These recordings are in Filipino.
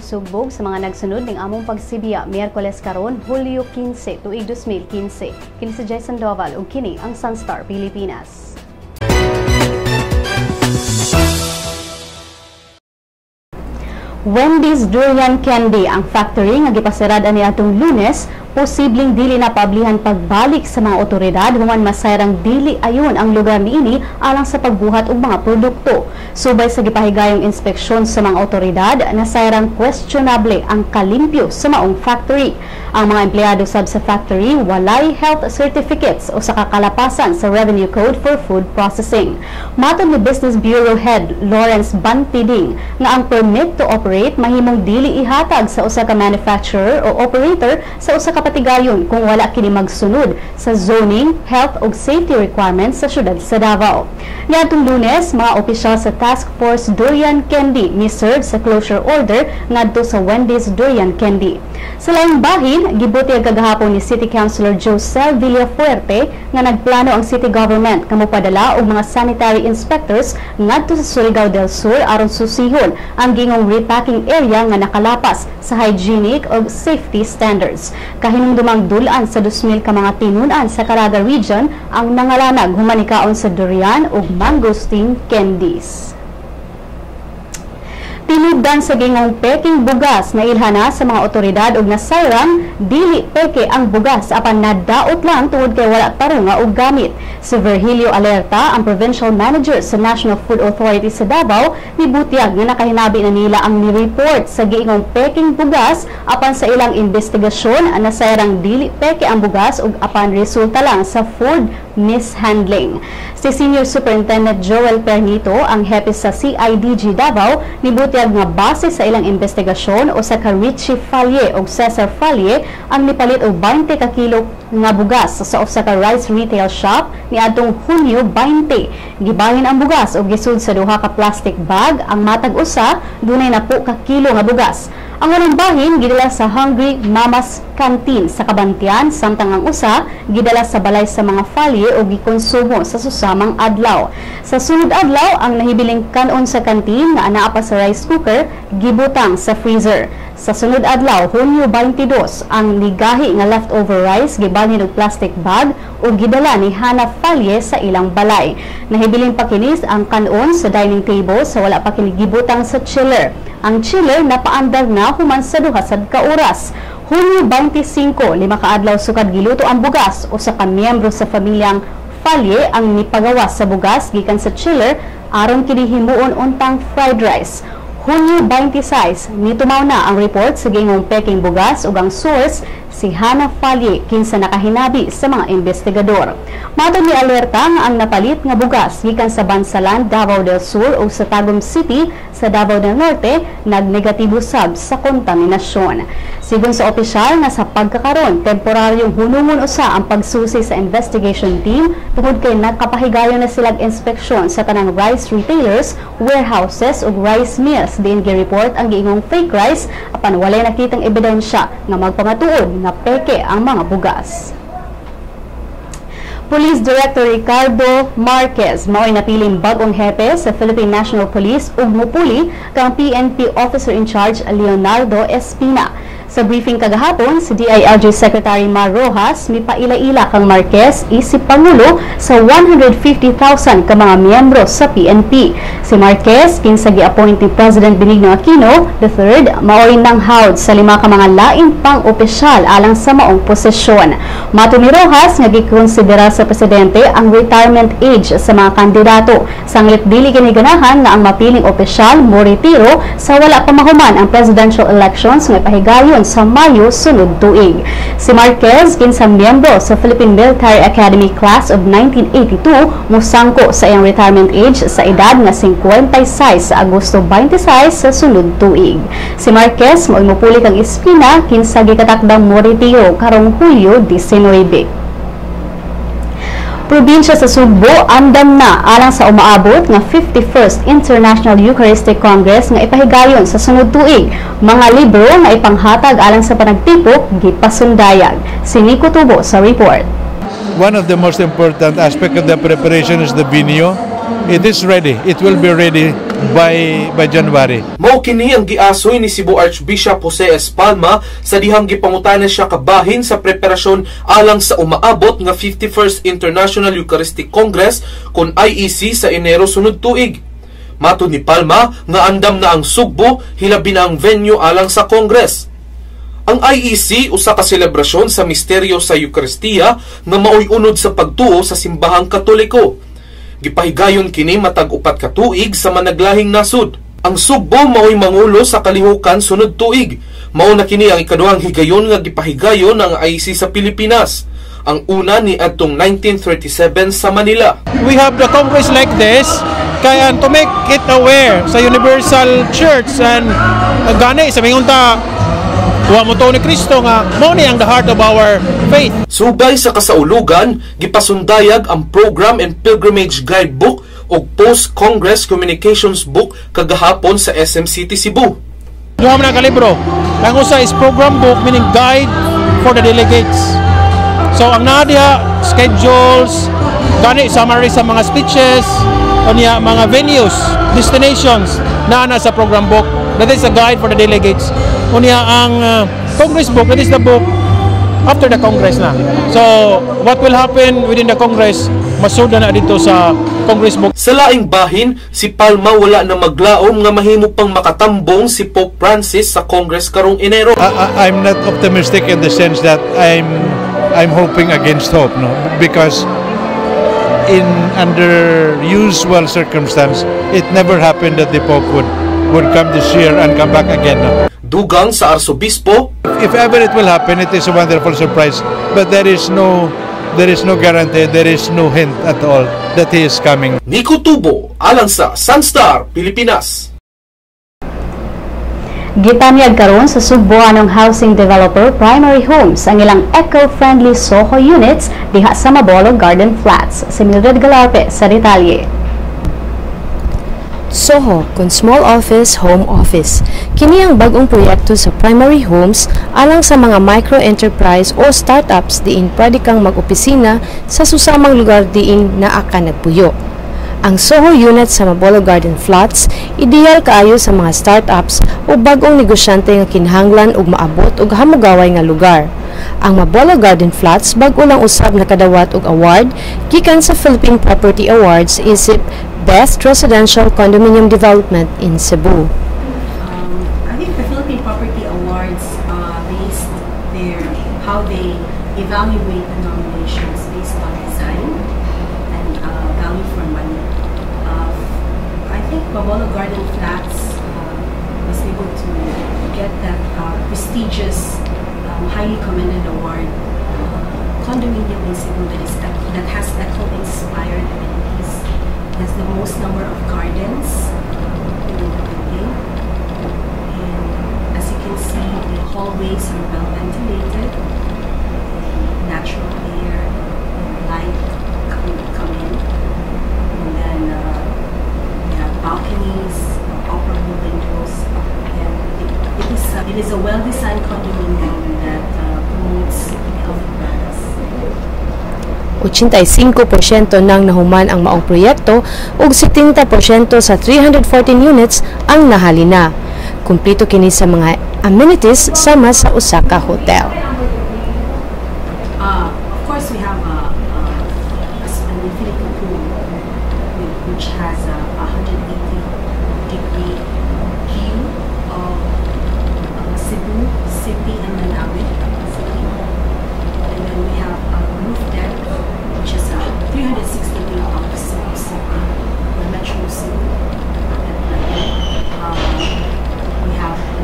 Mayong udto sugbog sa mga nagsunod ning among pagsibiya Miyerkules karon Hulyo 15 tuig 2015. Kini si Jason Doval ug kini ang Sunstar Pilipinas. Wendy's Durian Candy ang factory nga gipasirad ani atong Lunes posibleng dili na pablihan pagbalik sa mga otoridad human masayrang dili ayon ang lugar niini alang sa pagbuhat og mga produkto. Subay sa gipahigayong inspeksyon sa mga otoridad, nasayrang questionable ang kalimpyo sa maong factory. Ang mga empleyado sab sa factory walay health certificates o sa kakalapasan sa Revenue Code for Food Processing. Matod ni Business Bureau Head Lawrence Bantiding nga ang permit to operate mahimong dili ihatag sa usa ka manufacturer o operator sa usa ka kapatigayon kung wala kini magsunod sa zoning, health ug safety requirements sa syudad sa Davao. Niadtong Lunes, mga opisyal sa Task Force Durian Candy ni serve sa closure order ngadto sa Wendy's Durian Candy. Sa laing bahin, gibuti ang kagahapon ni City Councilor Josel Villafuerte nga nagplano ang city government nga mopadala og mga sanitary inspectors ngadto sa Surigao del Sur aron susihon ang gingong repacking area nga nakalapas sa hygienic ug safety standards. Kahinumdumang dulan sa 2,000 ka mga tinunan sa Caraga region ang nangalanag humanikaon sa durian ug mangosteen candies. Tinugdan sa gingong peking bugas na ilhana sa mga otoridad ug nasayrang dili peke ang bugas apan nadaot lang tungod kay wala tarunga og gamit. Si Virgilio Alerta, ang provincial manager sa National Food Authority sa Davao, nibutyag nga nakahinabi na nila ang ni-report sa gingong peking bugas apan sa ilang investigasyon nasayrang dili peke ang bugas ug apan resulta lang sa food mishandling. Si Senior Superintendent Joel Pernito, ang hepe sa CIDG Davao, nibutyag nga base sa ilang investigasyon o sa ka Richie Falye o Cesar Falye ang nipalit og 20 ka kilo nga bugas sa usa rice retail shop ni adtong Hunyo 20. Gibahin ang bugas og gisud sa duha ka plastic bag ang matag usa dunay na po ka kilo nga bugas. Ang unang bahin gidala sa Hungry Mama's Canteen sa Kabantian samtang ang usa gidala sa balay sa mga falye o gikonsumo sa susamang adlaw. Sa sunod adlaw ang nahibiling kanon sa kantin nga anaa pa sa rice cooker gibutang sa freezer. Sa sunod adlaw, Hunyo 22, ang ligahi nga leftover rice gibalhin og plastic bag ug gidala ni Hana Falye sa ilang balay. Nahibiling pakinis ang kanon sa dining table sa wala pa kini gibutang sa chiller. Ang chiller napaandar na human sa duha sad ka oras. Hunyo 25, lima ka adlaw sukad giluto ang bugas o sa kamiyembro sa pamilyang Falye ang nipagawas sa bugas gikan sa chiller aron kini himuon untang fried rice. Hunyo 26, nitumaw na ang report sa gingong peking bugas ug ang source si Hana Falye kinsa nakahinabi sa mga investigador. Matod ni alerta nga ang napalit nga bugas gikan sa Bansalan, Davao del Sur ug sa Tagum City sa Davao del Norte nagnegatibo sab sa kontaminasyon. Sigon sa opisyal nga sa pagkakaron, temporaryong hunungon usa ang pagsusi sa investigation team tungod kay nakapahigayon na silang inspeksyon sa tanang rice retailers, warehouses ug rice mills din gi-report ang giingong fake rice apan walay nakitang ebidensya nga magpamatuod nga peke ang mga bugas. Police Director Ricardo Marquez mao'y napiling bagong hepe sa Philippine National Police ug mupuli kang PNP Officer in Charge Leonardo Espina. Sa briefing kagahapon, si DILG Secretary Mar Rojas mipaila-ila kang Marquez isip Pangulo sa 150,000 ka mga miyembro sa PNP. Si Marquez, kinsa gi-appoint ni President Benigno Aquino III, mao'y nanghawd sa lima ka mga laing pang opisyal alang sa maong posisyon. Mato ni Rojas nga gikonsidera sa presidente ang retirement age sa mga kandidato. Sanglit dili kini ganahan nga ang mapiling opisyal mo retiro sa wala pa mahuman ang presidential elections nga ipahigayon sa Mayo sunod tuig. Si Marquez kinsa miyembro sa Philippine Military Academy Class of 1982 musangko sa iyang retirement age sa edad nga 56 sa Agosto 26 sa sunod tuig. Si Marquez mo mupuli kang Espina kinsa gikatakdang mo karong Hulyo 19 probinsya sa Sugbo andam na alang sa umaabot nga 51st International Eucharistic Congress nga ipahigayon sa sunod tuig. Mga libro nga ipanghatag alang sa panagtipok gipasundayag. Si Nico Tubo sa report. One of the most important aspect of the preparation is the vinyo it is ready. It will be ready by by January. Mao kini ang giasoy ni Cebu Archbishop Jose Espalma sa dihang gipangutana siya kabahin sa preparasyon alang sa umaabot nga 51st International Eucharistic Congress kon IEC sa Enero sunod tuig. Mato ni Palma nga andam na ang sugbo hilabi na ang venue alang sa Congress. Ang IEC usa ka selebrasyon sa misteryo sa Eucharistia nga maoy unod sa pagtuo sa simbahang Katoliko. Gipahigayon kini matag upat ka tuig sa managlahing nasud. Ang sugbo maoy mangulo sa kalihukan sunod tuig. Mao na kini ang ikaduhang higayon nga gipahigayon ng IEC sa Pilipinas. Ang una ni adtong 1937 sa Manila. we have the congress like this kaya to make it aware sa universal church and uh, gani sa mingunta wa mo to ni Kristo nga mao ni ang the heart of our faith. Subay sa kasaulugan, gipasundayag ang Program and Pilgrimage Guidebook o Post-Congress Communications Book kagahapon sa SM City, Cebu. duha man ang kalibro ang usa is program book meaning guide for the delegates. So ang naa diha schedules gani summary sa mga speeches o niya mga venues destinations na na sa program book. That is a guide for the delegates o niya ang uh, congress book. That is the book after the congress na. So what will happen within the congress masuda na dito sa congress book. Sa laing bahin, si Palma wala na maglaom nga mahimo pang makatambong si Pope Francis sa Congress karong Enero. I, I, I'm not optimistic in the sense that I'm I'm hoping against hope, no, because in under usual circumstance, it never happened that the Pope would would come this year and come back again. Dugang sa Arsobispo, If ever it will happen, it is a wonderful surprise, but there is no there is no guarantee, there is no hint at all that he is coming. Nico Tubo, alang sa Sunstar, Pilipinas. Gitanyag karon sa Sugboanong housing developer Primary Homes ang ilang eco-friendly Soho units diha sa Mabolog Garden Flats. Si Mildred Galarpe sa detalye. Soho, kun small office, home office. Kini ang bagong proyekto sa primary homes alang sa mga micro-enterprise o startups diin pwede kang mag-opisina sa susamang lugar diin naa ka nagpuyo. Ang Soho unit sa Mabolo Garden Flats, ideal kaayo sa mga startups o bagong negosyante nga kinahanglan og maabot og hamugaway nga lugar. Ang Mabolo Garden Flats bago lang usab nakadawat og award gikan sa Philippine Property Awards isip Best Residential Condominium Development in Cebu. Um, I think the Philippine Property Awards uh, based their how they evaluate the nominations based on design and uh, value for money. Uh, I think Babolo Garden Flats uh, was able to get that uh, prestigious, um, highly commended award. Uh, condominium in Cebu that is ec- that has eco-inspired amenities, has the most number of gardens in the building. And as you can see, the hallways are well ventilated. Natural air and light come, come in. And then uh, we have balconies, uh, it, is, a, well-designed condominium that uh, promotes healthy balance. 85% nang nahuman ang maong proyekto ug 70% sa 314 units ang nahalina. Kumpleto kini sa mga amenities sama sa usa ka hotel.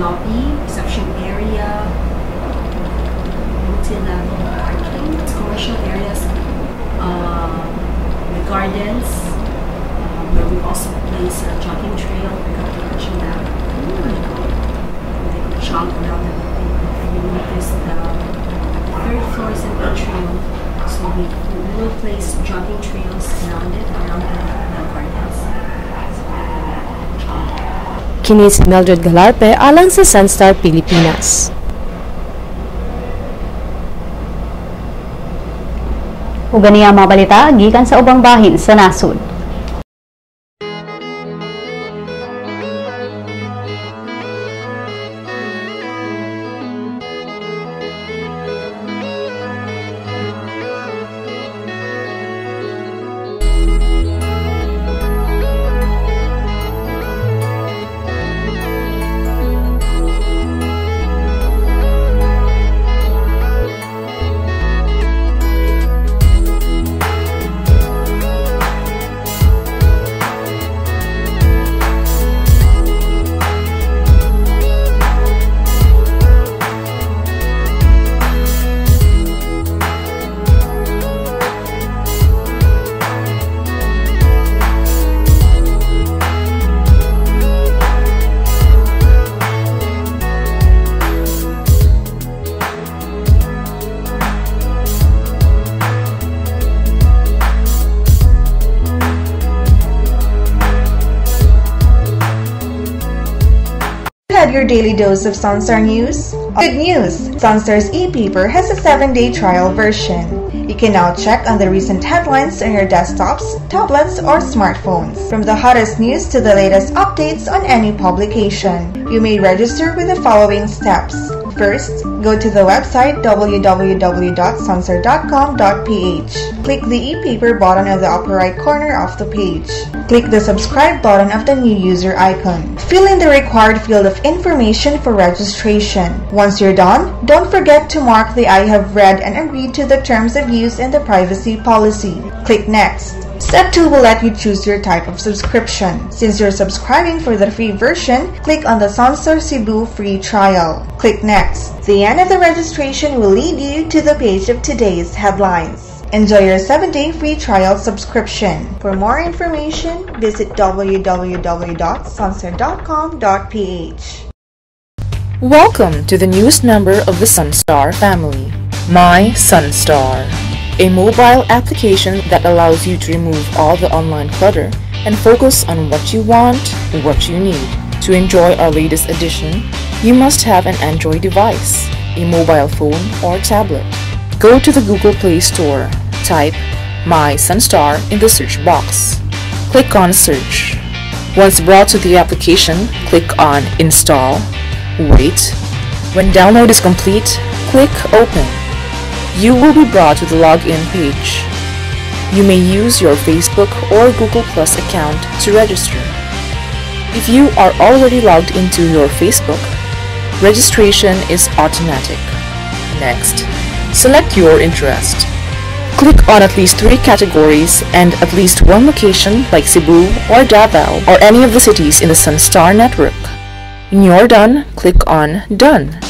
Lobby, Si Mildred Galarpe alang sa Sunstar Pilipinas. Ug gani ang mga balita gikan sa ubang bahin sa nasud. Daily dose of Sunstar news? Good news! Sunstar's e-paper has a 7-day trial version. You can now check on the recent headlines on your desktops, tablets, or smartphones. From the hottest news to the latest updates on any publication. You may register with the following steps. First, go to the website www.sunstar.com.ph. Click the e-paper button at the upper right corner of the page. Click the subscribe button of the new user icon. Fill in the required field of information for registration. Once you're done, don't forget to mark the I have read and agreed to the terms of use and the privacy policy. Click Next. Step 2 will let you choose your type of subscription. Since you're subscribing for the free version, click on the Sunstar Cebu free trial. Click Next. The end of the registration will lead you to the page of today's headlines. Enjoy your 7-day free trial subscription. For more information, visit www.sunstar.com.ph. Welcome to the newest member of the Sunstar family, My Sunstar, a mobile application that allows you to remove all the online clutter and focus on what you want, and what you need. To enjoy our latest edition, you must have an Android device, a mobile phone, or tablet. Go to the Google Play Store, type My Sunstar in the search box. Click on Search. Once brought to the application, click on Install. Wait. When download is complete, click Open. You will be brought to the login page. You may use your Facebook or Google Plus account to register. If you are already logged into your Facebook, registration is automatic. Next, select your interest. Click on at least three categories and at least one location like Cebu or Davao or any of the cities in the Sunstar network. When you're done, click on Done.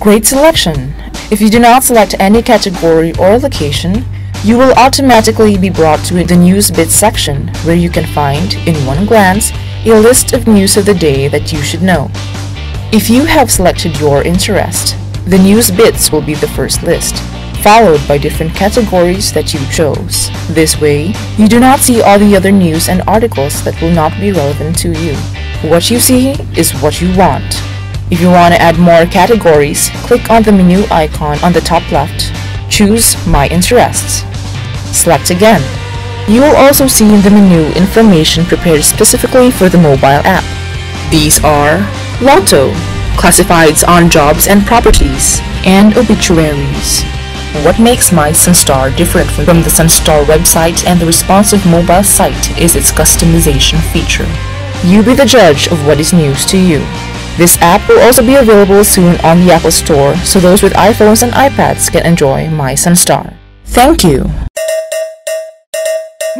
Great selection! If you do not select any category or location, you will automatically be brought to the News Bits section where you can find, in one glance, a list of news of the day that you should know. If you have selected your interest, the News Bits will be the first list, followed by different categories that you chose. This way, you do not see all the other news and articles that will not be relevant to you. What you see is what you want. If you want to add more categories, click on the menu icon on the top left. Choose My Interests. Select again. You will also see in the menu information prepared specifically for the mobile app. These are Lotto, classifieds on jobs and properties, and obituaries. What makes My Sunstar different from the Sunstar website and the responsive mobile site is its customization feature. You be the judge of what is news to you. This app will also be available soon on the Apple Store so those with iPhones and iPads can enjoy My Sunstar. Thank you!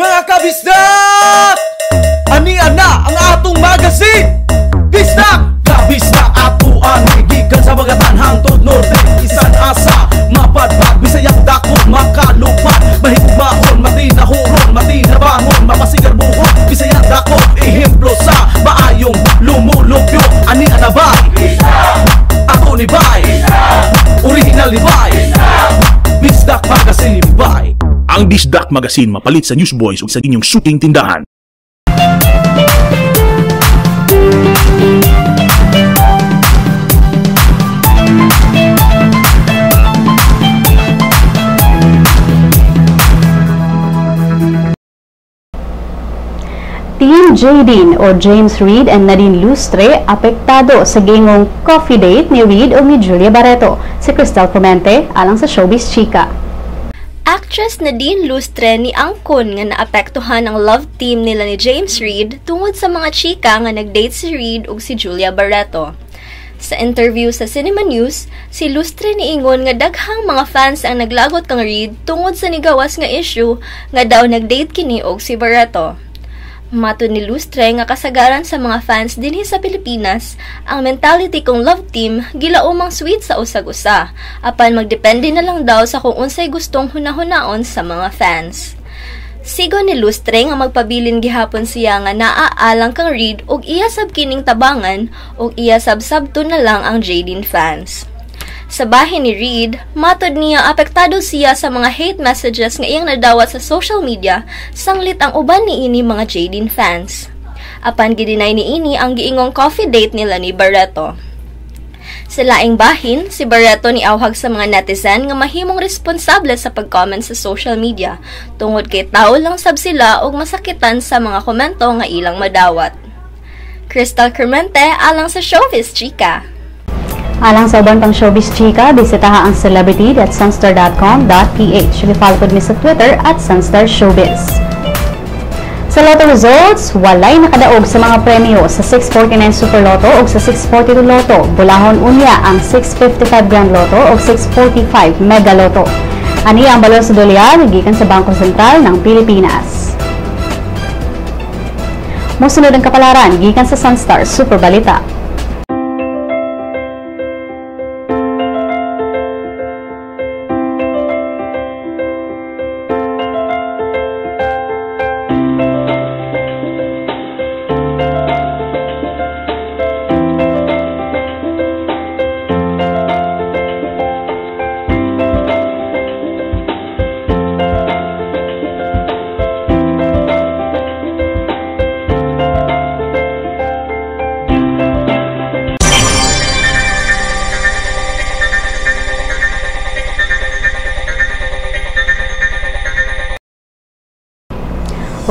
Mga! Ani ana ang atong magazine! Bisdak! Kabisdak atuan Gigikan sa mga tanhang norte Isan asa. Mapadpad Bisayang dako Makalupad Mahigmahon Matinahuron Matinabangon. Mapasigar buhon Bisayang dako Ehemplo sa Maayong Lumulupyo. Ani ana ba? Ako ni Bay. Original ni Bay. Bisdak Magazine Bay. Ang Disdak Magazine mapalit sa Newsboys ug sa inyong shooting tindahan. Team Jadine o James Reid and Nadine Lustre apektado sa gingong coffee date ni Reid o ni Julia Barreto. Si Cristal Clemente alang sa Showbiz Chica. Actress Nadine Lustre ni Angkon nga naapektuhan ang love team nila ni James Reid tungod sa mga chika nga nagdate si Reid ug si Julia Barreto. Sa interview sa Cinema News, si Lustre niingon nga daghang mga fans ang naglagot kang Reid tungod sa nigawas nga issue nga daw nagdate kini og si Barreto. Mato ni Lustre nga kasagaran sa mga fans dinhi sa Pilipinas, ang mentality kong love team gilaumang sweet sa usag-usa, apan magdepende na lang daw sa kung unsay gustong hunahunaon sa mga fans. Sigo ni Lustre nga magpabilin gihapon siya nga naaalang kang Reed og iya sab kining tabangan og iya sab sabto na lang ang Jadine fans. Sa bahin ni Reed, matod niya apektado siya sa mga hate messages nga iyang nadawat sa social media sanglit ang uban ni ini mga Jadine fans. Apan gidinay ni ini ang giingong coffee date nila ni Barreto. Sa laing bahin, si Barreto ni awhag sa mga netizen nga mahimong responsable sa pag-comment sa social media tungod kay tao lang sab sila og masakitan sa mga komento nga ilang madawat. Crystal Cremente alang sa Showbiz Chika. Alang sa uban pang showbiz chika, bisitaha ang celebrity.sunstar.com.ph. I-follow po sa Twitter at Sunstar Showbiz. Sa Lotto results, walay nakadaog sa mga premyo sa 649 Super Lotto o sa 642 Lotto. Bulahon unya ang 655 Grand Lotto o 645 Mega Lotto. Ani ang balon sa dolyar gikan sa Bangko Sentral ng Pilipinas. Musunod ang kapalaran gikan sa Sunstar Super Balita.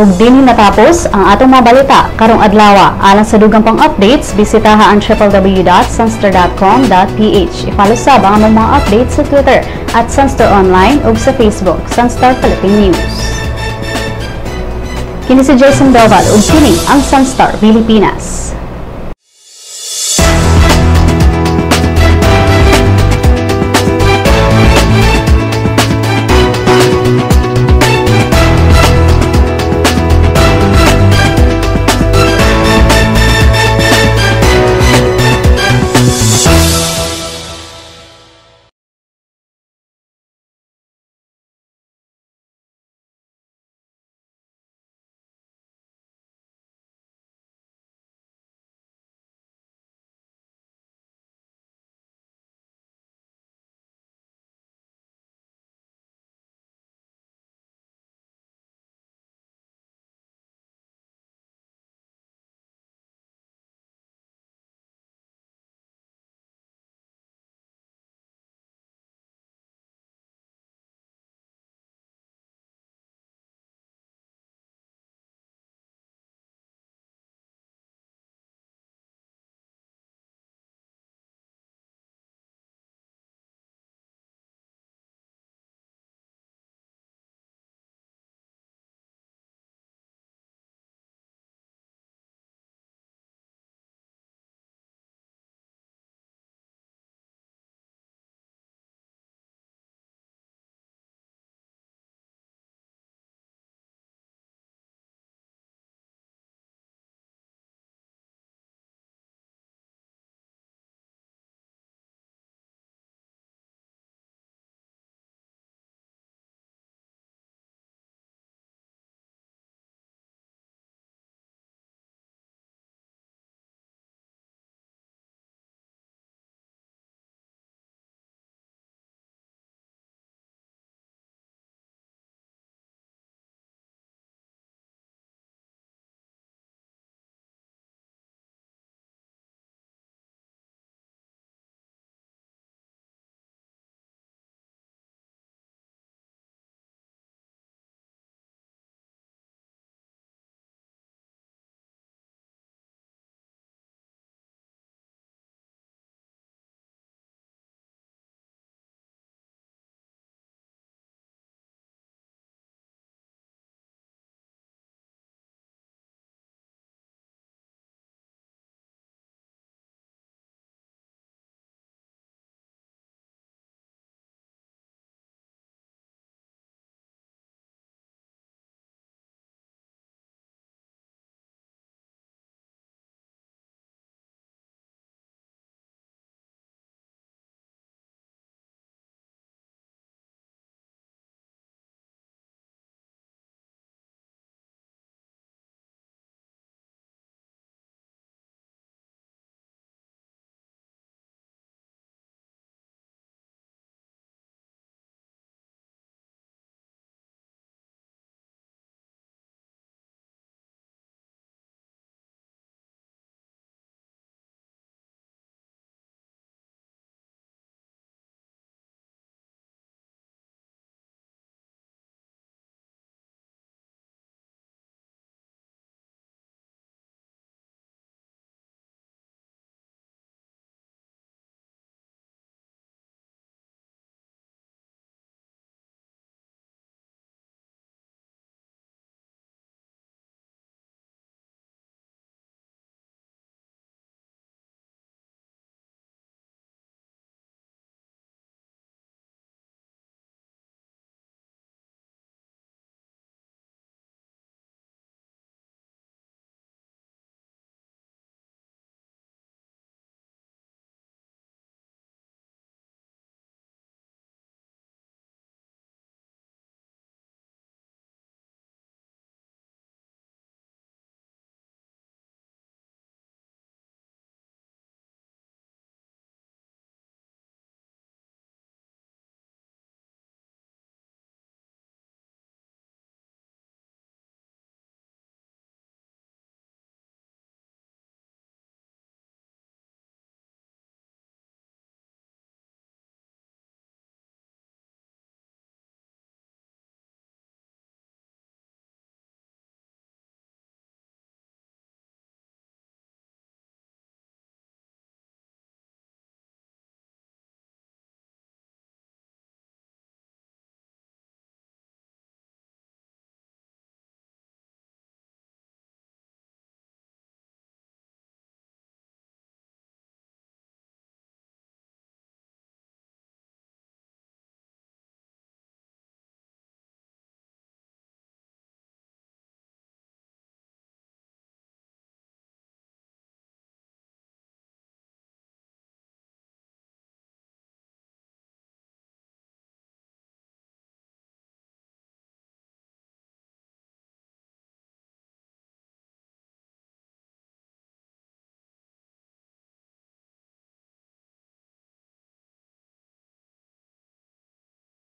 Ug dinhi natapos ang atong mga balita karong adlaw. Alang sa dugang pang updates, bisitaha ang www.sunstar.com.ph. I-follow sab ang mga updates sa Twitter at Sunstar Online ug sa Facebook, Sunstar Philippine News. Kini si Jason Doval ug kini ang Sunstar Pilipinas.